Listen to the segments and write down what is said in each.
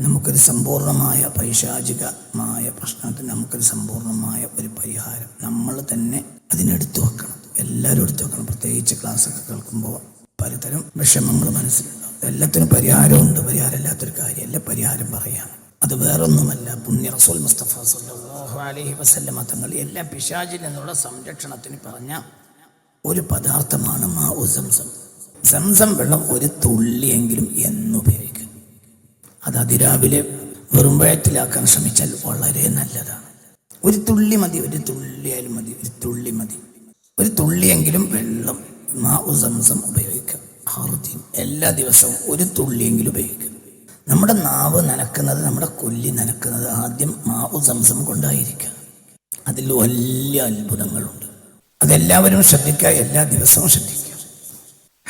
നമുക്കൊരു സമ്പൂർണമായ പൈശാചികമായ പ്രശ്നത്തിന് നമുക്കൊരു സമ്പൂർണമായ ഒരു പരിഹാരം നമ്മൾ തന്നെ അതിനെടുത്തു വെക്കണം. എല്ലാവരും എടുത്തു വെക്കണം. പ്രത്യേകിച്ച് ക്ലാസ്സൊക്കെ കേൾക്കുമ്പോൾ പലതരം വിഷമങ്ങൾ മനസ്സിലുണ്ടാവും. എല്ലാത്തിനും പരിഹാരമുണ്ട്. പരിഹാരം ഇല്ലാത്തൊരു കാര്യമല്ല പരിഹാരം പറയാണ് അത് വേറൊന്നുമല്ല. പുണ്യ റസൂൽ മുസ്തഫ സല്ലല്ലാഹു അലൈഹി വസല്ലമ തങ്ങൾ എല്ലാ പിശാചിൽ നിന്നുള്ള സംരക്ഷണത്തിന് പറഞ്ഞ ഒരു പദാർത്ഥമാണ് മാ സംസം. സംസം വെള്ളം ഒരു തുള്ളിയെങ്കിലും എന്നുപയോഗിക്കുക അത് അതിരാവിലെ വെറും വയറ്റിലാക്കാൻ ശ്രമിച്ചാൽ വളരെ നല്ലതാണ്. ഒരു തുള്ളി മതി ഒരു തുള്ളിയായാലും മതി ഒരു തുള്ളി മതി. ഒരു തുള്ളിയെങ്കിലും വെള്ളം മാ ഉ സംസം ഉപയോഗിക്കുക. ഹർദീൻ എല്ലാ ദിവസവും ഒരു തുള്ളിയെങ്കിലും ഉപയോഗിക്കുക. നമ്മുടെ നാവ് നനക്കുന്നത് നമ്മുടെ കൊല്ലി നനക്കുന്നത് ആദ്യം മാ ഉ സംസം കൊണ്ടായിരിക്കുക. അതിൽ വലിയ അത്ഭുതങ്ങളുണ്ട്. അതെല്ലാവരും ശ്രദ്ധിക്കുക എല്ലാ ദിവസവും ശ്രദ്ധിക്കുക.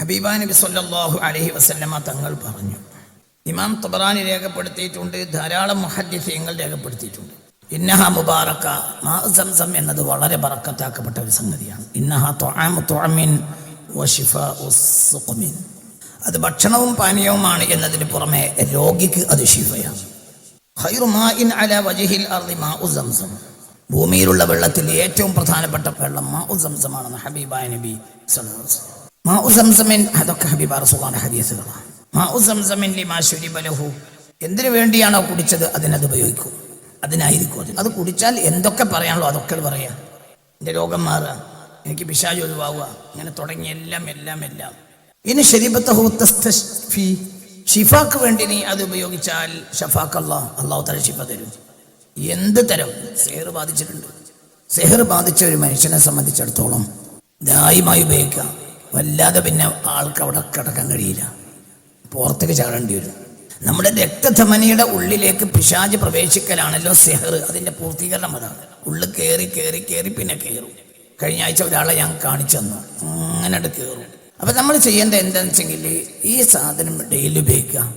ഹബീബാ നബി സല്ലാഹു അലഹി വസല്ലമ തങ്ങൾ പറഞ്ഞു ഇമാം തബറാനി രേഖപ്പെടുത്തിയിട്ടുണ്ട് ധാരാളം മുഹദ്ദിസീങ്ങൾ രേഖപ്പെടുത്തിയിട്ടുണ്ട്. ഇന്നഹ മുബാറക്ക മാസം എന്നത് വളരെ ബറക്കത്താക്കപ്പെട്ട ഒരു സംഗതിയാണ്. ഇന്നഹ സുഖ്മിൻ. അത് ഭക്ഷണവും പാനീയവുമാണ് എന്നതിന് പുറമെ രോഗിക്ക് അത് ശിഫയാണ്. ഭൂമിയിലുള്ള വെള്ളത്തിൽ ഏറ്റവും പ്രധാനപ്പെട്ട വെള്ളം മാഉ സംസമാണെന്ന് ഹബീബായ നബി സലഹ് മാഉ സംസമിൻ അതൊക്കെ ഹബീബ റസൂലുള്ളാഹിന്റെ ഹദീസുകളാണ്. മാഉ സംസമിൻ ലിമാ ശുരിബ ലഹു എന്തിനു വേണ്ടിയാണോ കുടിച്ചത്? അതിനത് ഉപയോഗിക്കൂ. അതിനായിരിക്കും അത്. അത് കുടിച്ചാൽ എന്തൊക്കെ പറയാനുള്ളൂ അതൊക്കെ പറയാം. എന്റെ രോഗം മാറുക എനിക്ക് പിശാജ് ഒഴിവാവുക. ഇങ്ങനെ തുടങ്ങി എല്ലാം എല്ലാം എല്ലാം. ഇനി ശരീബത്തഹു തസ്തശ്ഫി. ഷിഫാക്ക് വേണ്ടി നീ അത് ഉപയോഗിച്ചാൽ ഷഫാക്ക് അള്ളാഹ് അള്ളാഹു തല ഷിഫ തരും. എന്ത് തരം? സെഹർ ബാധിച്ചിട്ടുണ്ട്. സെഹർ ബാധിച്ച ഒരു മനുഷ്യനെ സംബന്ധിച്ചിടത്തോളം ദായമായി ഉപയോഗിക്കാം. വല്ലാതെ പിന്നെ ആൾക്ക് അവിടെ കിടക്കാൻ കഴിയില്ല. പുറത്തേക്ക് ചാടേണ്ടി വരും. നമ്മുടെ രക്തധമനിയുടെ ഉള്ളിലേക്ക് പിശാജ് പ്രവേശിക്കലാണല്ലോ സെഹർ അതിന്റെ പൂർത്തീകരണം അതാണ്. ഉള്ളിൽ കയറി കയറി കയറി പിന്നെ കയറും കഴിഞ്ഞ ആഴ്ച ഒരാളെ ഞാൻ കാണിച്ചു തന്നു. അങ്ങനെ കയറും അപ്പൊ നമ്മൾ ചെയ്യേണ്ട എന്താണെന്ന് വെച്ചെങ്കിൽ ഈ സാധനം ഡെയിലി ഉപയോഗിക്കുക.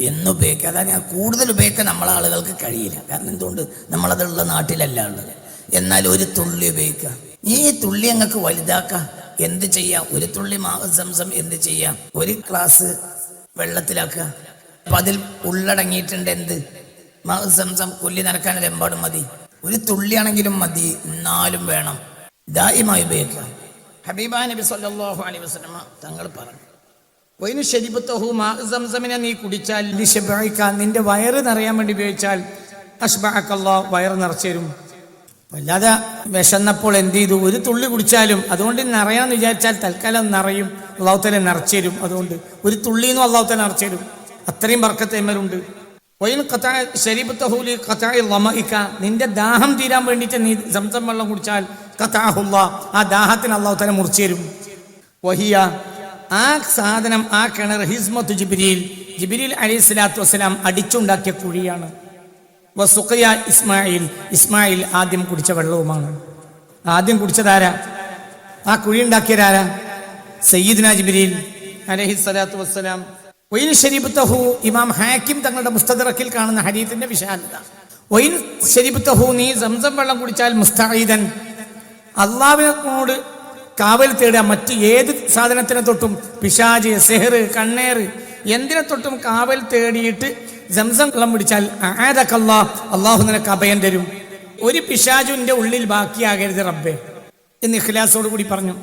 എന്നും ഉപയോഗിക്കുക. അതായത് കൂടുതൽ ഉപയോഗിക്കാൻ നമ്മളെ ആളുകൾക്ക് കഴിയില്ല. കാരണം എന്തുകൊണ്ട്? നമ്മളതുള്ള നാട്ടിലല്ല ഉള്ളത്. എന്നാൽ ഒരു തുള്ളി ഉപയോഗിക്കുക. ഈ തുള്ളി അങ്ങക്ക് വലുതാക്കാം. എന്ത് ചെയ്യാം? ഒരു തുള്ളി മാസം എന്ത് ചെയ്യാം? ഒരു ഗ്ലാസ് വെള്ളത്തിലാക്കുക. അപ്പൊ അതിൽ ഉള്ളടങ്ങിയിട്ടുണ്ട് എന്ത് മഹസംസം സംസം കൊല്ലി നടക്കാൻ എമ്പാടും മതി. ഒരു തുള്ളിയാണെങ്കിലും മതി. എന്നാലും വേണം. ദായമായി ഉപയോഗിക്കുക. ഹബീബ നബി സല്ലല്ലാഹു അലൈഹി വസല്ലമ തങ്ങൾ പറഞ്ഞു വൈനു ശരിബത്തഹു മാസംസമിനെ നീ കുടിച്ചാൽ നിന്റെ വയറ് നിറയാൻ വേണ്ടി ഉപയോഗിച്ചാൽ അഷ്ബഅക്കല്ലാ വയറ് നിറച്ചു തരും. വല്ലാതെ വിശന്നപ്പോൾ എന്ത് ചെയ്തു? ഒരു തുള്ളി കുടിച്ചാലും അതുകൊണ്ട് നിറയാന്ന് വിചാരിച്ചാൽ തൽക്കാലം നിറയും. അള്ളാഹുത്തല നിറച്ചു തരും അതുകൊണ്ട്. ഒരു തുള്ളിന്നും അള്ളാഹുത്തല നിറച്ചു തരും. അത്രയും ബർക്കത്തേമലുണ്ട് ഒയിൻ കത്താ ശരീബത്തഹൂലി കത്തായി ലമഇക നിന്റെ ദാഹം തീരാൻ വേണ്ടിയിട്ട് നീ സംസം വെള്ളം കുടിച്ചാൽ കത്താഹുല്ല ആ ദാഹത്തിന് അള്ളാഹുത്തല മുറിച്ചു തരും. വഹിയ. ആ സാധനം ആ കിണർ ഹിസ്മത്ത് ജിബിരിയിൽ ജിബിരിൽ അലി സ്വലാത്തു വസ്സലാം അടിച്ചുണ്ടാക്കിയ കുഴിയാണ്. വസുഖയ ഇസ്മായിൽ ഇസ്മായിൽ ആദ്യം കുടിച്ച വെള്ളവുമാണ്. ആദ്യം കുടിച്ചതാരാ? ആ കുഴി ഉണ്ടാക്കിയതാരാ? സയ്യിദ്ന ജിബിരിൽ അലഹി സ്വലാത്തു വസ്സലാം. വൈൻ ഷരീബത്തഹു ഇമാം ഹാക്കിം തങ്ങളുടെ മുസ്തദറക്കിൽ കാണുന്ന ഹരീത്തിന്റെ വിശാലത. വൈൻ ഷരീബത്തഹു നീ സംസം വെള്ളം കുടിച്ചാൽ മുസ്തഈദൻ. അള്ളാവിനോട് കാവൽ തേടുക മറ്റ് ഏത് സാധനത്തിനെ തൊട്ടും പിശാജ് സെഹർ കണ്ണേർ എന്തിനെ തൊട്ടും കാവൽ തേടിയിട്ട് സംസം കള്ളം പിടിച്ചാൽ ആരക്കല്ലാ അള്ളാഹു നിനക്ക് അഭയം തരും. ഒരു പിശാജുവിന്റെ ഉള്ളിൽ ബാക്കിയാകരുത് റബ്ബേ എന്ന് ഇഖ്ലാസോട് കൂടി പറഞ്ഞു.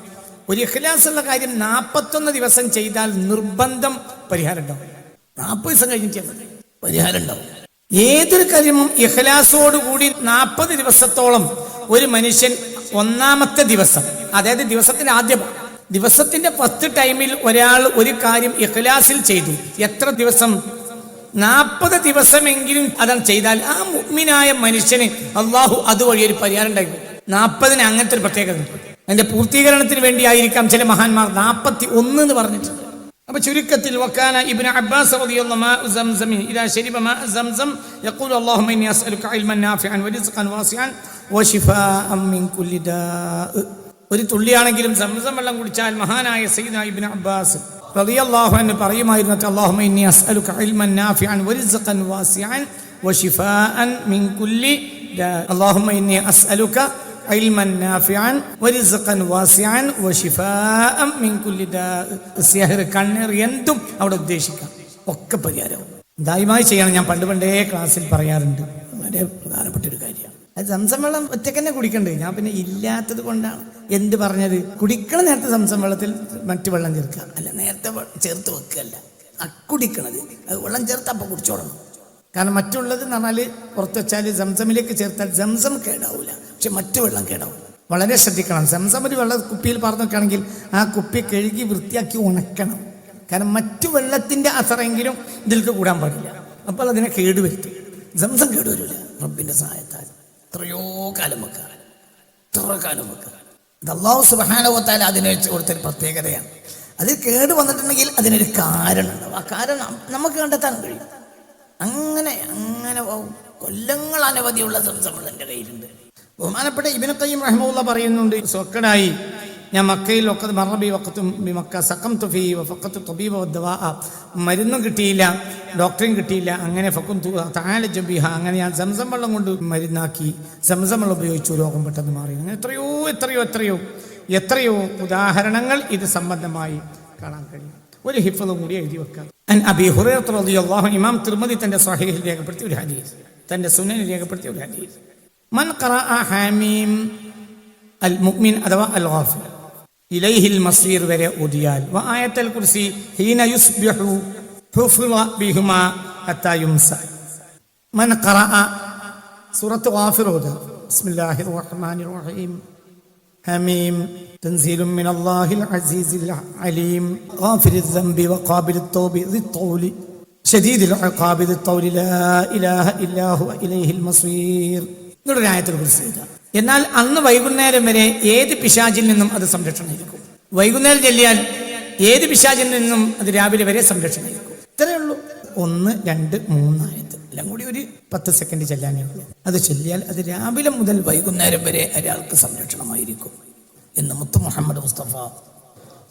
ഒരു ഇഖ്ലാസ് ഉള്ള കാര്യം നാൽപ്പത്തൊന്ന് ദിവസം ചെയ്താൽ നിർബന്ധം പരിഹാരം ഉണ്ടാവും. നാൽപ്പത് ദിവസം കഴിഞ്ഞ് ചെയ്യാൻ പരിഹാരം ഉണ്ടാവും. ഏതൊരു കാര്യവും ഇഖ്ലാസോട് കൂടി നാൽപ്പത് ദിവസത്തോളം ഒരു മനുഷ്യൻ ഒന്നാമത്തെ ദിവസം അതായത് ദിവസത്തിന്റെ ആദ്യം ദിവസത്തിന്റെ ഫസ്റ്റ് ടൈമിൽ ഒരാൾ ഒരു കാര്യം ഇഖ്ലാസിൽ ചെയ്തു. എത്ര ദിവസം നാൽപ്പത് ദിവസമെങ്കിലും അതാണ് ചെയ്താൽ ആ മുഗ്മിനായ മനുഷ്യന് അള്ളാഹു അതുവഴി ഒരു പരിഹാരം ഉണ്ടായിരുന്നു നാൽപ്പതിന് അങ്ങനത്തെ ഒരു പ്രത്യേകത. അതിന്റെ പൂർത്തീകരണത്തിന് വേണ്ടിയായിരിക്കാം ചില മഹാന്മാർ നാൽപ്പത്തി ഒന്ന് എന്ന് പറഞ്ഞിട്ടുണ്ട്. അപ്പൊ ചുരുക്കത്തിൽ വക്കാന ഇബ്നു അബ്ബാസ് റളിയല്ലാഹു ഇദാ മാ യഖൂലു അല്ലാഹുമ്മ ഇന്നി ഇൽമൻ നാഫിഅൻ വരിസ്ഖൻ മിൻ കുല്ലി ഒരു തുള്ളിയാണെങ്കിലും സംസം വെള്ളം കുടിച്ചാൽ മഹാനായ സയ്യിദ് ഇബ്നു അബ്ബാസ് റളിയല്ലാഹുവിന് പറയുമായിരുന്നൊക്കെ അള്ളാഹുമ ഇന്നി ഇൽമൻ വരിസ്ഖൻ മിൻ കുല്ലി ഇന്നി ഇൽമൻ വരിസ്ഖൻ മിൻ കുല്ലി എന്തും അവിടെ ഉദ്ദേശിക്കാം. ഒക്കെ പരിഹാരവും ദായമായി ചെയ്യണം. ഞാൻ പണ്ട് പണ്ടേ ക്ലാസ്സിൽ പറയാറുണ്ട്. വളരെ പ്രധാനപ്പെട്ട ഒരു കാര്യമാണ് അത് സംസം വെള്ളം ഒറ്റക്കന്നെ കുടിക്കണ്ടേ? ഞാൻ പിന്നെ ഇല്ലാത്തത് കൊണ്ടാണ്. എന്ത് പറഞ്ഞത്? കുടിക്കണ നേരത്തെ സംസം വെള്ളത്തിൽ മറ്റു വെള്ളം ചേർക്കുക. അല്ല നേരത്തെ ചേർത്ത് വെക്കുകയല്ല. കുടിക്കണത്. അത് വെള്ളം ചേർത്ത് അപ്പം കുടിച്ചോളണം. കാരണം മറ്റുള്ളത് എന്ന് പറഞ്ഞാൽ പുറത്ത് വെച്ചാൽ സംസമിലേക്ക് ചേർത്താൽ സംസം കേടാവില്ല പക്ഷെ മറ്റു വെള്ളം കേടാവും. വളരെ ശ്രദ്ധിക്കണം. സംസം ഒരു വെള്ളം കുപ്പിയിൽ പറഞ്ഞു വെക്കുകയാണെങ്കിൽ ആ കുപ്പി കഴുകി വൃത്തിയാക്കി ഉണക്കണം. കാരണം മറ്റു വെള്ളത്തിന്റെ അസറെങ്കിലും ഇതിലേക്ക് കൂടാൻ പാടില്ല. അപ്പോൾ അതിനെ കേടുവരുത്തും. സംസം കേടുവരില്ല റബ്ബിന്റെ സഹായത്താൽ. എത്രയോ കാലം വെക്കുക. എത്ര കാലം വെക്കുക. ഇത് അള്ളാഹു സുബാനവത്താൽ അതിന് കൊടുത്തൊരു പ്രത്യേകതയാണ്. അതിൽ കേട് വന്നിട്ടുണ്ടെങ്കിൽ അതിനൊരു കാരണം ഉണ്ടാവും. ആ കാരണം നമുക്ക് കണ്ടെത്താൻ കഴിയും. അങ്ങനെ അങ്ങനെ കൊല്ലങ്ങൾ അനവധിയുള്ള സംസമ്മൾ എന്റെ കയ്യിലുണ്ട്. ബഹുമാനപ്പെട്ട ഇബിനത്തയും റഹ്മുള്ള പറയുന്നുണ്ട് സ്വക്കടായി ഞാൻ മക്കയിൽ ഒക്കെ മറബി വക്കത്തും മക്ക സക്കം തുഫി ഫക്കത്ത് തൊബീബ മരുന്നും കിട്ടിയില്ല ഡോക്ടറും കിട്ടിയില്ല അങ്ങനെ ഫക്കും താല ജബിഹ അങ്ങനെ ഞാൻ സംസം വെള്ളം കൊണ്ട് മരുന്നാക്കി സംസം വെള്ളം ഉപയോഗിച്ചു രോഗം പെട്ടെന്ന് മാറി. അങ്ങനെ എത്രയോ എത്രയോ എത്രയോ എത്രയോ ഉദാഹരണങ്ങൾ ഇത് സംബന്ധമായി കാണാൻ കഴിയും. ഒരു ഹിഫതും കൂടി എഴുതി വെക്കാം. അബി റളിയല്ലാഹു ഇമാം തിരുമതി തന്റെ സ്വഹീഹിൽ രേഖപ്പെടുത്തിയ ഒരു ഹദീസ്. തന്റെ സുനനിൽ രേഖപ്പെടുത്തിയ ഒരു ഹദീസ്. മൻ ഖറഅ അൽ മുഅ്മിൻ അഥവാ അൽ ഗാഫിർ ഇലൈഹിൽ മസീർ വരെ ഓതിയാൽ വ ആയത്തൽ കുർസി ഹീന യുസ്ബിഹു ഹുഫിള ബിഹുമാ ഹത്താ യുംസ മൻ ഖറഅ സൂറത്ത് ഗാഫിർ ഓതുക ബിസ്മില്ലാഹിർ റഹ്മാനിർ റഹീം حميم تنزيل من الله العزيز العليم غافر الذنب وقابل التوب ذي الطول شديد العقاب ذي الطول لا إله إلا هو إليه المصير ഇങ്ങോട്ട് രായത്തിൽ കുറിച്ച് എന്നാൽ അന്ന് വൈകുന്നേരം വരെ ഏത് പിശാചിൽ നിന്നും അത് സംരക്ഷണമായിരിക്കും വൈകുന്നേരം ചെല്ലിയാൽ ഏത് പിശാചിൽ നിന്നും അത് രാവിലെ വരെ സംരക്ഷണമായിരിക്കും ഇത്രയേ ഉള്ളൂ. ഒന്ന് രണ്ട് മൂന്നായത് എല്ലാം കൂടി ഒരു പത്ത് സെക്കൻഡ് ചെല്ലാനേ ഉള്ളൂ. അത് ചൊല്ലിയാൽ അത് രാവിലെ മുതൽ വൈകുന്നേരം വരെ ഒരാൾക്ക് സംരക്ഷണമായിരിക്കും എന്ന് മുത്തു മുഹമ്മദ് മുസ്തഫ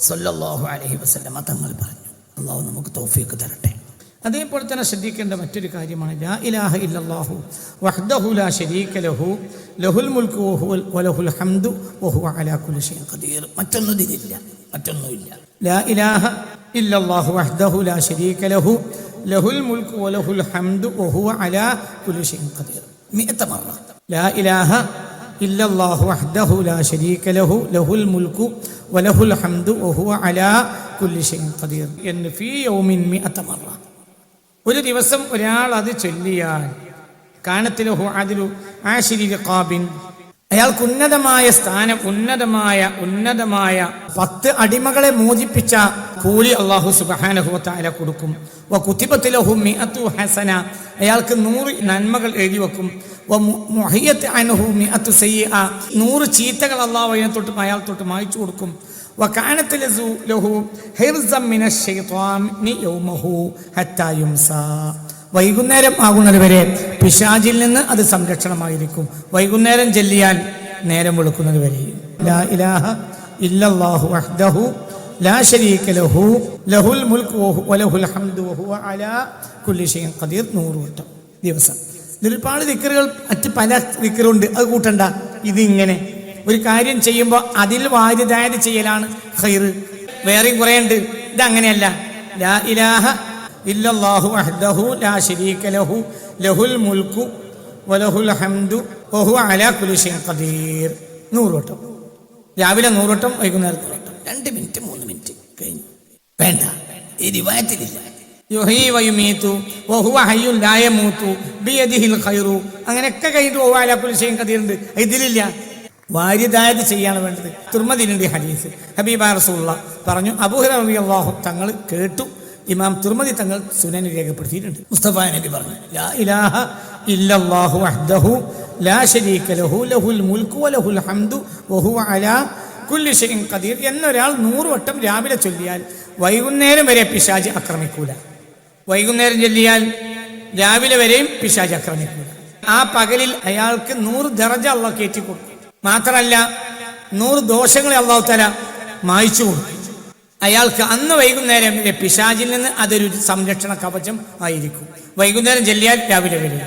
സല്ലല്ലാഹു അലഹി വസ്ലമ തങ്ങൾ പറഞ്ഞു. അള്ളാഹു നമുക്ക് തോഫിയൊക്കെ തരട്ടെ. അതേപോലെ തന്നെ ശ്രദ്ധിക്കേണ്ട മറ്റൊരു കാര്യമാണ് ലാ ഇലാഹ ഇല്ലല്ലാഹു വഹ്ദഹു ലാ ശരീക ലഹു ലഹുൽ മുൽക്കു വഹുവൽ വലഹുൽ ഹംദു വഹുവ അലാ കുല്ലി ഷൈഇൻ ഖദീർ. മറ്റൊന്നും ഇതിലില്ല മറ്റൊന്നുമില്ല ലാ ഇലാഹ ഇല്ലല്ലാഹു വഹ്ദഹു ലാ ശരീക ലഹു ലഹുൽ മുൽക്കു വലഹുൽ ഹംദു വഹുവ അലാ കുല്ലി ഷൈഇൻ ഖദീർ. മിഅത മറ ലാ ഇലാഹ ഇല്ലല്ലാഹു വഹ്ദഹു ലാ ശരീക ലഹു ലഹുൽ മുൽക്കു വലഹുൽ ഹംദു വഹുവ അലാ കുല്ലി ഷൈഇൻ ഖദീർ. എന്ന് ഫീ യൗമിൻ മിഅത മറ. ഒരു ദിവസം ഒരാൾ അത് ചൊല്ലിയാൽ കാനത്തിലഹു അതിലു ആശിരി കാബിൻ അയാൾക്ക് ഉന്നതമായ സ്ഥാനം ഉന്നതമായ ഉന്നതമായ പത്ത് അടിമകളെ മോചിപ്പിച്ച കൂലി അള്ളാഹു സുബാനഹുല കൊടുക്കും. വ കുത്തിബത്തിലഹു മിഅത്തു ഹസന അയാൾക്ക് നൂറ് നന്മകൾ എഴുതി വെക്കും. നൂറ് ചീത്തകൾ അള്ളാഹു അതിനെ തൊട്ടും അയാൾ തൊട്ട് മായ്ച്ചു കൊടുക്കും. وكانت له- له حرزا من الشيطان يومه حتى يمسى വൈകുന്നേരം ആകുന്നത് വരെ പിശാചിൽ നിന്ന് അത് സംരക്ഷണമായിരിക്കും വൈകുന്നേരം ചെല്ലിയാൽ നേരം വെളുക്കുന്നത് വരെ ലാ ഇലാഹ ഇല്ലല്ലാഹു വഹ്ദഹു ലാ ശരീക ലഹു ലഹുൽ മുൽക്ക് വഹു വലഹുൽ ഹംദു വഹുവ അലാ കുല്ലി ഷൈഇൻ ഖദീർ നൂറ് വട്ടം ദിവസം ഇതിൽ ഒരുപാട് ദിക്കറുകൾ മറ്റ് പല ദിക്കറുണ്ട് അത് കൂട്ടണ്ട ഇത് ഇങ്ങനെ ഒരു കാര്യം ചെയ്യുമ്പോൾ അതിൽ വാരിതായത് ചെയ്യലാണ് ഹൈർ വേറെയും കുറേ ഉണ്ട് അങ്ങനെയല്ല ലാ ഇലാഹ ഇല്ലല്ലാഹു വഹ്ദഹു ലാ ലഹു. ലഹുൽ വലഹുൽ ഹംദു അലാ ഖദീർ. രാവിലെ നൂറ് വട്ടം വട്ടം രണ്ട് മിനിറ്റ് മൂന്ന് മിനിറ്റ് കഴിഞ്ഞു. വേണ്ട. ഈ റിവായത്തിലില്ല. അങ്ങനെയൊക്കെ കഴിഞ്ഞിട്ട് ഖദീർ ഉണ്ട് ഇതിലില്ല. വാരിദായത് ചെയ്യാണ് വേണ്ടത്. തുർമദിനുണ്ട് ഹദീസ്. ഹബീബ റസൂള്ള പറഞ്ഞു അബൂഹർ അള്ളാഹു തങ്ങൾ കേട്ടു. ഇമാം തുർമദി തങ്ങൾ സുനനി രേഖപ്പെടുത്തിയിട്ടുണ്ട്. മുസ്തഫ നബി പറഞ്ഞു ഇലാഹ ഇല്ലല്ലാഹു ലാ ലഹു. ലഹുൽ വലഹുൽ ഹംദു വഹുവ അലാ കുല്ലി ഖദീർ. എന്നൊരാൾ നൂറ് വട്ടം രാവിലെ ചൊല്ലിയാൽ വൈകുന്നേരം വരെ പിശാജ് ആക്രമിക്കൂല. വൈകുന്നേരം ചൊല്ലിയാൽ രാവിലെ വരെയും പിശാജ് ആക്രമിക്കൂല. ആ പകലിൽ അയാൾക്ക് നൂറ് ദറജ അള്ള കയറ്റി കൊടുക്കും മാത്രമല്ല നൂറ് ദോഷങ്ങളെ അള്ളാഹു തല മായിച്ചു കൊടുത്തു. അയാൾക്ക് അന്ന് വൈകുന്നേരം പിശാചിൽ നിന്ന് അതൊരു സംരക്ഷണ കവചം ആയിരിക്കും. വൈകുന്നേരം ചെല്ലിയാൽ രാവിലെ വരെ